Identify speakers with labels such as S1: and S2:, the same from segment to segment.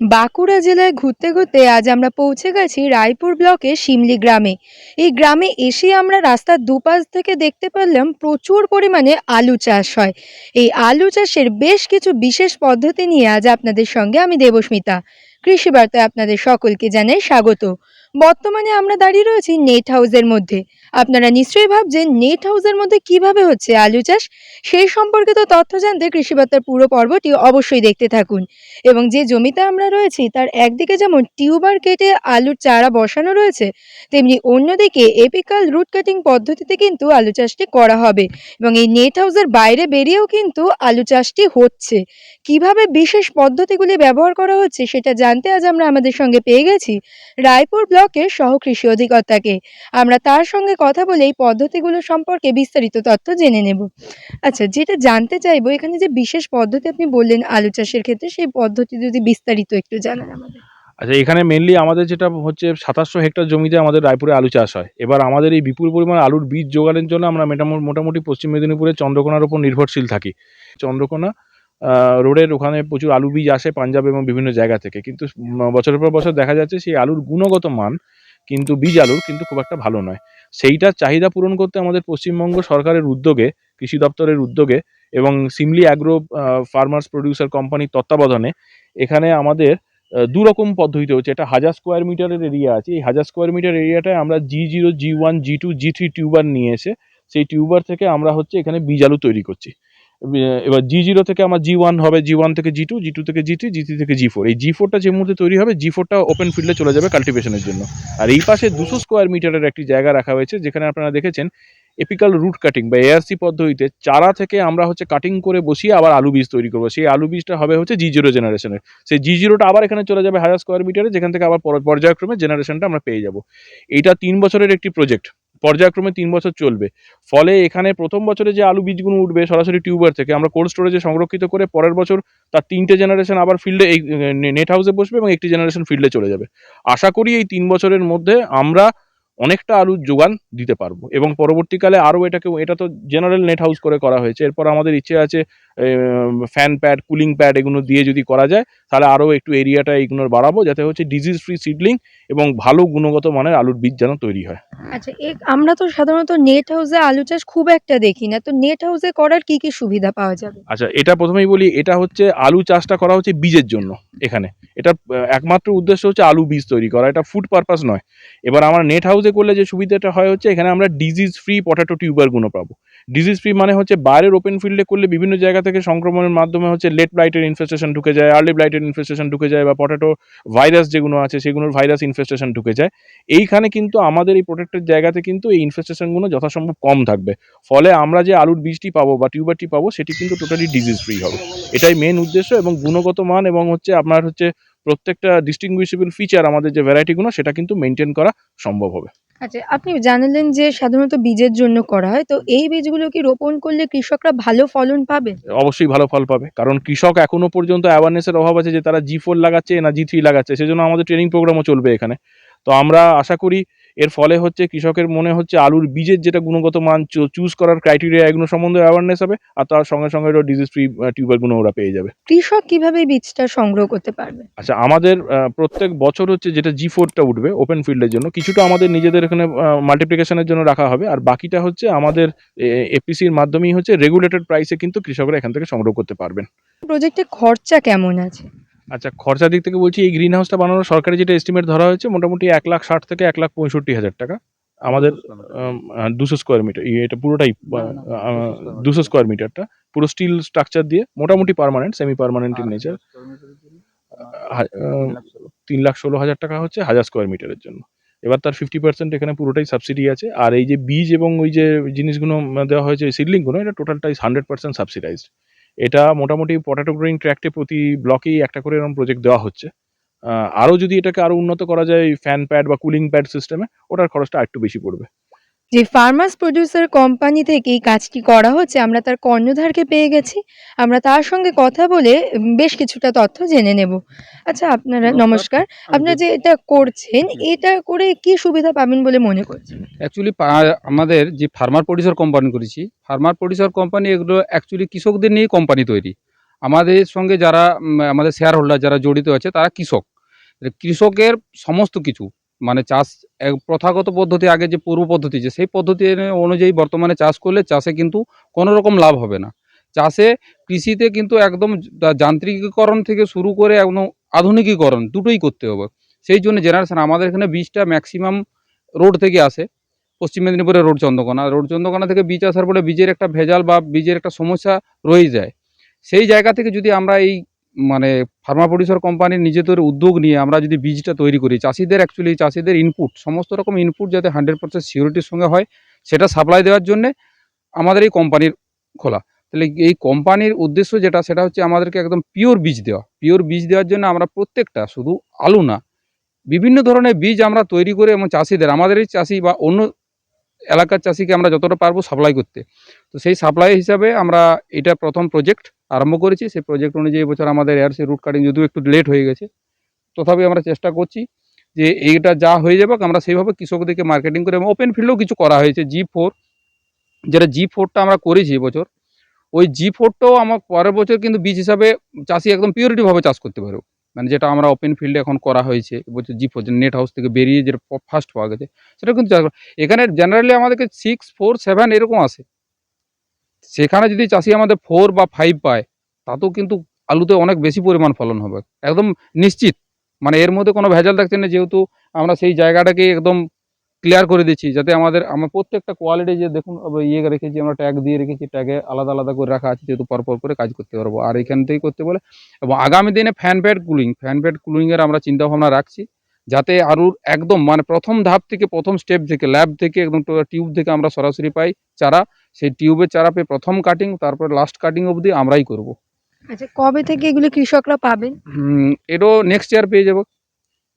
S1: বাঁকুড়া জেলায় ঘুরতে ঘুরতে আজ আমরা পৌঁছে গেছি রায়পুর ব্লকের শিমলি গ্রামে। এই গ্রামে এসে আমরা রাস্তার দুপাশ থেকে দেখতে পারলাম প্রচুর পরিমাণে আলু চাষ হয়। এই আলু চাষের বেশ কিছু বিশেষ পদ্ধতি নিয়ে আজ আপনাদের সঙ্গে আমি দেবস্মিতা। কৃষি বার্তায় আপনাদের সকলকে জানাই স্বাগত। বর্তমানে আমরা দাঁড়িয়ে রয়েছি নেট হাউসের মধ্যে। আপনারা নিশ্চয়ই ভাবছেন, নেট হাউসের মধ্যে কীভাবে হচ্ছে আলু চাষ? সেই সম্পর্কিত তথ্য জানতে কৃষি বার্তার পুরো পর্বটি অবশ্যই দেখতে থাকুন। এবং যে জমিতে আমরা রয়েছি, তার একদিকে যেমন টিউবার কেটে আলুর চারা বসানো রয়েছে, তেমনি অন্যদিকে এপিকাল রুট কাটিং পদ্ধতিতে কিন্তু আলু চাষটি করা হবে। এবং এই নেট হাউসের বাইরে বেরিয়েও কিন্তু আলু চাষটি হচ্ছে। কীভাবে বিশেষ পদ্ধতিগুলি ব্যবহার করা হচ্ছে, সেটা জানতে আজ আমরা আমাদের সঙ্গে পেয়ে গেছি। রায়পুর ব্লকের সহ কৃষি অধিকর্তাকে। আমরা তার সঙ্গে কথা বলে এই পদ্ধতিগুলো সম্পর্কে বিস্তারিত তথ্য জেনে নেব। আচ্ছা যেটা জানতে চাইব, এখানে যে বিশেষ পদ্ধতি আপনি বললেন আলু চাষের ক্ষেত্রে, সেই পদ্ধতি যদি বিস্তারিত একটু জানান আমাদের।
S2: আচ্ছা এখানে মেনলি আমাদের যেটা হচ্ছে সাতাশশো হেক্টর জমিতে আমাদের রায়পুরে আলু চাষ হয়। এবার আমাদের এই বিপুল পরিমাণ আলুর বীজ জোগাড়ের জন্য আমরা মোটামুটি পশ্চিম মেদিনীপুরে চন্দ্রকোনার উপর নির্ভরশীল থাকি। চন্দ্রকোনা রোডের ওখানে প্রচুর আলু বীজ আসে পাঞ্জাব এবং বিভিন্ন জায়গা থেকে। কিন্তু বছরের পর বছর দেখা যাচ্ছে সেই আলুর গুণগত মান কিন্তু বীজ আলুর কিন্তু খুব একটা ভালো নয়। সেইটার চাহিদা পূরণ করতে আমাদের পশ্চিমবঙ্গ সরকারের উদ্যোগে, কৃষি দপ্তরের উদ্যোগে এবং সিমলি অ্যাগ্রো ফার্মার্স প্রডিউসার কোম্পানির তত্ত্বাবধানে এখানে আমাদের দু রকম হচ্ছে। এটা হাজার স্কোয়ার মিটারের এরিয়া আছে। এই হাজার স্কোয়ার মিটার এরিয়াটায় আমরা G zero G one G two G three tuber নিয়ে এসে সেই টিউবার থেকে আমরা হচ্ছে এখানে বীজ আলু তৈরি করছি। এবার জি জিরো থেকে আমার জি ওয়ান হবে জি ওয়ান থেকে জি টু জি টু থেকে জি থ্রি জি থ্রি থেকে জি ফোর এই জি ফোরটা যে মুহূর্তে তৈরি হবে জি ফোরটা ওপেন ফিল্ডে চলে যাবে কাল্টিভেশনের জন্য। আর এই পাশে দুশো স্কোয়ার মিটারের একটি জায়গা রাখা হয়েছে, যেখানে আপনারা দেখেছেন এপিক্যাল রুট কাটিং বা এআরসি পদ্ধতিতে চারা থেকে আমরা হচ্ছে কাটিং করে বসিয়ে আবার আলু বীজ তৈরি করব। সেই আলু বীজটা হবে হচ্ছে জি জিরো জেনারেশনের সেই জি জিরোটা আবার এখানে চলে যাবে হাজার স্কোয়ার মিটারে যেখান থেকে আবার পর- পর্যায়ক্রমে জেনারেশনটা আমরা পেয়ে যাব। এইটা তিন বছরের একটি প্রজেক্ট পর্যায়ক্রমে তিন বছর চলবে। ফলে এখানে প্রথম বছরে যে আলু বীজগুলো উঠবে সরাসরি টিউবার থেকে, আমরা কোল্ড স্টোরেজে সংরক্ষিত করে পরের বছর তার তিনটে জেনারেশন আবার ফিল্ডে এই নেট হাউসে বসবে এবং একটি জেনারেশন ফিল্ডে চলে যাবে। আশা করি এই তিন বছরের মধ্যে আমরা অনেকটা আলুর যোগান দিতে পারব এবং পরবর্তীকালে আরও এটাকে, এটা তো জেনারেল নেট হাউস করে করা হয়েছে। এরপর আমাদের ইচ্ছে আছে ফ্যান প্যাড কুলিং প্যাড এগুলো দিয়ে যদি করা যায় তাহলে আরও একটু এরিয়াটা এইগুলোর বাড়াবো যাতে হচ্ছে ডিজিজ ফ্রি সিডলিং এবং ভালো গুণগত মানের আলুর বীজ যেন তৈরি হয়।
S1: আচ্ছা আমরা তো সাধারণত নেট হাউসে আলু চাষ খুব একটা দেখি না তো নেট হাউসে করার কি কি সুবিধা পাওয়া যাবে?
S2: আচ্ছা এটা প্রথমেই বলি এটা হচ্ছে আলু চাষটা করা হচ্ছে বীজের জন্য এখানে। এটা একমাত্র উদ্দেশ্য হচ্ছে আলু বীজ তৈরি করা এটা ফুড পারপাস নয়। এবার আমার নেট হাউসে করলে যে সুবিধাটা হয় হচ্ছে এখানে আমরা ডিজিজ ফ্রি পটাটো টিউবার টিউবারগুলো পাবো। ডিজিজ ফ্রি মানে হচ্ছে বাইরের ওপেন ফিল্ডে করলে বিভিন্ন জায়গা থেকে সংক্রমণের মাধ্যমে হচ্ছে লেট ব্লাইটের ইনফেস্টেশন ঢুকে যায় আর্লি ব্লাইটের ইনফেস্টেশন ঢুকে যায় বা পটাটো ভাইরাস যেগুলো আছে সেগুলোর ভাইরাস ইনফেস্টেশন ঢুকে যায়। এইখানে কিন্তু আমাদের এই প্রোটেক্টের জায়গাতে কিন্তু এই ইনফেস্টেশনগুলো যথাসম্ভব কম থাকবে। ফলে আমরা যে আলুর বীজটি পাবো বা টিউবারটি পাবো, সেটি কিন্তু টোটালি ডিজিজ ফ্রি হবে। এটাই মেন উদ্দেশ্য এবং গুণগত মান এবং হচ্ছে আপনার হচ্ছে প্রত্যেকটা ডিস্টিংগুইশেবল ফিচার আমাদের যে ভ্যারাইটিগুলো সেটা কিন্তু মেনটেন করা সম্ভব হবে।
S1: আচ্ছা আপনি জানালেন যে সাধারণত বীজের জন্য করা হয়, তো এই বীজগুলো কি রোপণ করলে কৃষকরা ভালো ফলন পাবে?
S2: অবশ্যই ভালো ফল পাবে, কারণ কৃষক এখনও পর্যন্ত অ্যাওয়ারনেসের অভাব আছে যে তারা জি ফোর লাগাচ্ছে না জি থ্রি লাগাচ্ছে, সেজন্য আমাদের ট্রেনিং প্রোগ্রামও চলবে এখানে। তো আমরা আশা করি এর ফলে হচ্ছে কৃষকের মনে হচ্ছে আলুর বীজের যেটা গুণগত মান চুজ করার ক্রাইটেরিয়া এগুলো সম্বন্ধে অ্যাওয়ারনেস হবে আর তার সঙ্গে সঙ্গে ডিজিজ ফ্রি টিউবারগুলো ওরা পেয়ে যাবে।
S1: কৃষক কীভাবে বীজটা সংগ্রহ করতে পারবে?
S2: আচ্ছা আমাদের প্রত্যেক বছর হচ্ছে যেটা জি ফোরটা উঠবে ওপেন ফিল্ডের জন্য কিছুটা আমাদের নিজেদের এখানে মাল্টিপ্লিকেশনের জন্য রাখা হবে আর বাকিটা হচ্ছে আমাদের এপিসির মাধ্যমেই হচ্ছে রেগুলেটেড প্রাইসে কিন্তু কৃষকরা এখান থেকে সংগ্রহ করতে পারবেন।
S1: প্রজেক্টে খরচা কেমন আছে?
S2: আচ্ছা খরচার দিক থেকে বলছি এই গ্রিন হাউসটা বানানোর সরকারি যেটা এস্টিমেট ধরা হয়েছে মোটামুটি এক লাখ ষাট থেকে এক লাখ পঁয়ষট্টি হাজার টাকা। আমাদের দুশো স্কোয়ার মিটার এটা পুরোটাই দুশো স্কোয়ার মিটারটা পুরো স্টিল স্ট্রাকচার দিয়ে মোটামুটি permanent semi permanent in nature তিন লাখ ষোলো। হাজার টাকা হচ্ছে হাজার স্কোয়ার মিটারের জন্য। এবার তার ফিফটি পার্সেন্ট এখানে পুরোটাই সাবসিডি আছে। আর এই যে বীজ এবং ওই যে জিনিসগুলো দেওয়া হয়েছে সিডলিংগুলো এটা টোটালটাই হান্ড্রেড পার্সেন্ট সাবসিডাইজড এটা মোটামুটি পটাটো গ্রোয়িং ট্র্যাক্টে প্রতি ব্লকেই একটা করে এরকম প্রজেক্ট দেওয়া হচ্ছে। আরও যদি এটাকে আরও উন্নত করা যায় ফ্যান প্যাড বা কুলিং প্যাড সিস্টেমে ওটার খরচটা একটু বেশি পড়বে।
S1: যে ফার্মার্স প্রডিউসার কোম্পানি থেকে এই কাজটি করা হচ্ছে আমরা তার কর্ণধারকে পেয়ে গেছি। আমরা তার সঙ্গে কথা বলে বেশ কিছুটা তথ্য জেনে নেব। আচ্ছা আপনারা নমস্কার। আপনারা যে এটা করছেন এটা করে কি সুবিধা পাবেন বলে মনে করছেন?
S3: অ্যাকচুয়ালি আমাদের যে ফার্মার প্রডিউসার কোম্পানি করেছি ফার্মার প্রডিউসার কোম্পানি এগুলো অ্যাকচুয়ালি কৃষকদের নিয়ে কোম্পানি তৈরি। আমাদের সঙ্গে যারা আমাদের শেয়ার হোল্ডার যারা জড়িত আছে তারা কৃষক। কৃষকের সমস্ত কিছু মানে চাষ প্রথাগত পদ্ধতি, আগে যে পূর্ব পদ্ধতি যে, সেই পদ্ধতি অনুযায়ী বর্তমানে চাষ করলে চাষে কিন্তু কোনো রকম লাভ হবে না। চাষে কৃষিতে কিন্তু একদম যান্ত্রিকীকরণ থেকে শুরু করে একদম আধুনিকীকরণ দুটোই করতে হবে। সেই জন্য জেনারেশন আমাদের এখানে বীজটা ম্যাক্সিমাম রোড থেকে আসে। পশ্চিম মেদিনীপুরের রোড চন্দ্রকোনা। রোড চন্দ্রকোনা থেকে বীজ আসার পরে বীজের একটা ভেজাল বা বীজের একটা সমস্যা রয়ে যায়। সেই জায়গা থেকে যদি আমরা এই মানে ফার্মা প্রডিউসার কোম্পানির নিজেদের উদ্যোগ নিয়ে আমরা যদি বীজটা তৈরি করি, চাষিদের অ্যাকচুয়ালি চাষিদের ইনপুট সমস্ত রকম ইনপুট যাতে হান্ড্রেড পার্সেন্ট সিউরিটির সঙ্গে হয়, সেটা সাপ্লাই দেওয়ার জন্যে আমাদের এই কোম্পানির খোলা। তাহলে এই কোম্পানির উদ্দেশ্য যেটা, সেটা হচ্ছে আমাদেরকে একদম পিওর বীজ দেওয়া। পিওর বীজ দেওয়ার জন্য আমরা প্রত্যেকটা, শুধু আলু না, বিভিন্ন ধরনের বীজ আমরা তৈরি করে এবং চাষিদের, আমাদের এই চাষি বা অন্য এলাকার চাষিকে আমরা যতটা পারব সাপ্লাই করতে। তো সেই সাপ্লাই হিসাবে আমরা এটা প্রথম প্রজেক্ট আরম্ভ করেছি। সেই প্রজেক্ট অনুযায়ী এবছর আমাদের এয়ারসি রুট কাটিং যদিও একটু লেট হয়ে গেছে, তথাপি আমরা চেষ্টা করছি যে এইটা যা হয়ে যাবে আমরা সেইভাবে কৃষকদেরকে মার্কেটিং করে এবং ওপেন ফিল্ডেও কিছু করা হয়েছে। জি ফোর যেটা জি ফোরটা আমরা করেছি এবছর ওই জি ফোরটাও আমার পরের বছর কিন্তু বীজ হিসাবে চাষি একদম পিওরিটিভাবে চাষ করতে পারবে। মানে যেটা আমরা ওপেন ফিল্ডে এখন করা হয়েছে বলছে জিপো যে নেট হাউস থেকে বেরিয়ে যেটা ফার্স্ট পাওয়া গেছে, সেটা কিন্তু এখানে জেনারেলি আমাদেরকে সিক্স ফোর সেভেন এরকম আসে সেখানে যদি চাষি আমাদের ফোর বা ফাইভ পায়, তাতেও কিন্তু আলুতে অনেক বেশি পরিমাণ ফলন হবে। একদম নিশ্চিত। মানে এর মধ্যে কোনো ভেজাল থাকছে না, যেহেতু আমরা সেই জায়গাটাকে একদম ক্লিয়ার করে দিচ্ছি যাতে আমাদের আমার প্রত্যেকটা কোয়ালিটি যে দেখুন ইয়ে রেখেছি আমরা ট্যাগ দিয়ে রেখেছি ট্যাগে আলাদা আলাদা করে রাখা আছে যেহেতু পরপর করে কাজ করতে পারব। আর এখান থেকেই করতে বলে এবং আগামী দিনে fan pad cooling fan pad কুলিংয়ের আমরা চিন্তা ভাবনা রাখছি যাতে আরও একদম মানে প্রথম ধাপ থেকে প্রথম স্টেপ থেকে ল্যাব থেকে একদম টিউব থেকে আমরা সরাসরি পাই চারা সেই টিউবের চারা পেয়ে প্রথম কাটিং তারপরে লাস্ট কাটিং অবধি আমরাই করব।
S1: আচ্ছা কবে থেকে এগুলো কৃষকরা পাবেন?
S3: হুম, এটাও নেক্সট ইয়ার পেয়ে যাব।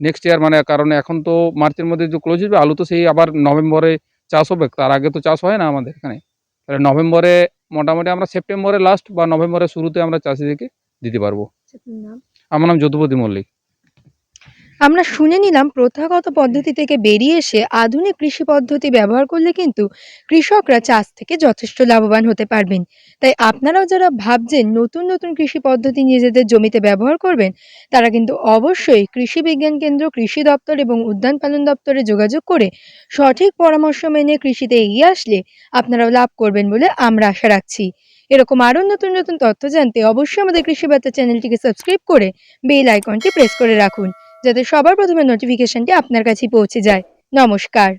S3: নেক্সট ইয়ার মানে কারণ এখন তো মার্চের মধ্যে যে ক্লোজ হবে আলু তো সেই আবার নভেম্বরে চাষ হবে। তার আগে তো চাষ হয় না আমাদের এখানে। তাহলে নভেম্বরে মোটামুটি আমরা সেপ্টেম্বরে লাস্ট বা নভেম্বরের শুরুতে আমরা চাষিদেরকে দিতে পারব। আমার নাম যদুপতি মল্লিক।
S1: আমরা শুনে নিলাম প্রথাগত পদ্ধতি থেকে বেরিয়ে এসে আধুনিক কৃষি পদ্ধতি ব্যবহার করলে কিন্তু কৃষকরা চাষ থেকে যথেষ্ট লাভবান হতে পারবেন। তাই আপনারাও যারা ভাবছেন নতুন নতুন কৃষি পদ্ধতি নিজেদের জমিতে ব্যবহার করবেন, তারা কিন্তু অবশ্যই কৃষি বিজ্ঞান কেন্দ্র, কৃষি দপ্তর এবং উদ্যান পালন দপ্তরে যোগাযোগ করে সঠিক পরামর্শ মেনে কৃষিতে এগিয়ে আসলে আপনারাও লাভ করবেন বলে আমরা আশা রাখছি। এরকম আরও নতুন নতুন তথ্য জানতে অবশ্যই আমাদের কৃষি বার্তা চ্যানেলটিকে সাবস্ক্রাইব করে বেল আইকনটি প্রেস করে রাখুন। যাতে সবার প্রথমে নোটিফিকেশনটি আপনার কাছে পৌঁছে যায়। নমস্কার।